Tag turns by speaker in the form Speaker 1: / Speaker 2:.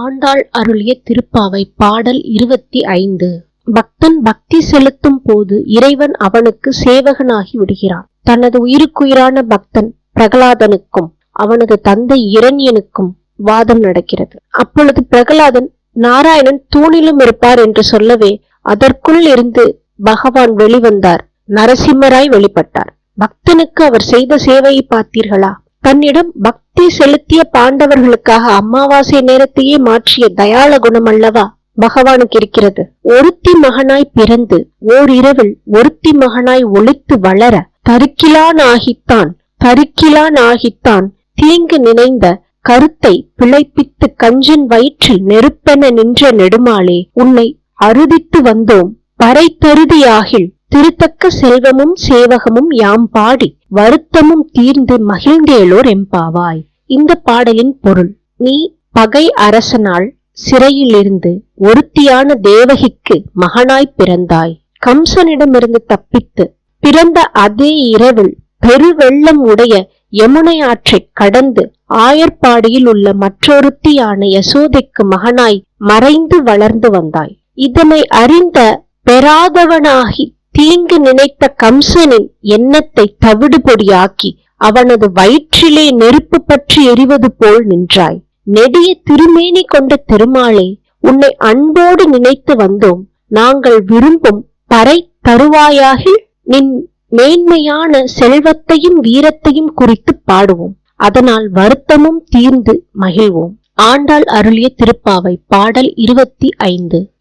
Speaker 1: ஆண்டாள் அருளிய திருப்பாவை பாடல் இருபத்தி ஐந்து. பக்தன் பக்தி செலுத்தும் போது இறைவன் அவனுக்கு சேவகனாகி விடுகிறான். தனது உயிருக்குயிரான பக்தன் பிரகலாதனுக்கும் அவனது தந்தை இரண்யனுக்கும் வாதம் நடக்கிறது. அப்பொழுது பிரகலாதன் நாராயணன் தூணிலும் இருப்பார் என்று சொல்லவே அதற்குள் இருந்து பகவான் வெளிவந்தார் நரசிம்மராய் வெளிப்பட்டார். பக்தனுக்கு அவர் செய்த சேவையை பார்த்தீர்களா? தன்னிடம் பக்தி செலுத்திய பாண்டவர்களுக்காக அமாவாசை நேரத்தையே மாற்றிய தயாள குணம் அல்லவா? பகவானுக்கு இருக்கிறது. ஒருத்தி மகனாய் பிறந்து ஓரிரவில் ஒருத்தி மகனாய் ஒளித்து வளர தருக்கிலான் ஆகித்தான் தருக்கிலான் ஆகித்தான் தீங்கு நினைந்த கருத்தை பிழைப்பித்து கஞ்சன் வயிற்றில் நெருப்பென நின்ற நெடுமாளே உன்னை அறுதித்து வந்தோம். பறை தருதியாகில் திருத்தக்க செல்வமும் சேவகமும் யாம் பாடி வருத்தமும் தீர்ந்து மகிழ்ந்தேலோர் எம்பாவாய். இந்த பாடலின் பொருள் நீ பகை அரசனால் சிறையிலிருந்து ஒருத்தியான தேவகிக்கு மகனாய் பிறந்தாய். கம்சனிடமிருந்து தப்பித்து பிறந்த அதே இரவில் பெருவெள்ளம் உடைய யமுனை ஆற்றைக் கடந்து ஆயர்பாடியில் உள்ள மற்றொருத்தியான யசோதைக்கு மகனாய் மறைந்து வளர்ந்து வந்தாய். இதனை அறிந்த பெறாதவனாகி தீங்கு நினைத்த கம்சனின் எண்ணத்தை தவிடுபொடியாக்கி அவனது வயிற்றிலே நெருப்பு பற்றி எரிவது போல் நின்றாய். நெடிய திருமேனி கொண்ட திருமாலே உன்னை அன்போடு நினைத்து வந்தோம். நாங்கள் விரும்பும் பறை தருவாயாகில் நின் மேன்மையான செல்வத்தையும் வீரத்தையும் குறித்து பாடுவோம். அதனால் வருத்தமும் தீர்ந்து மகிழ்வோம். ஆண்டாள் அருளிய திருப்பாவை பாடல் இருபத்தி ஐந்து.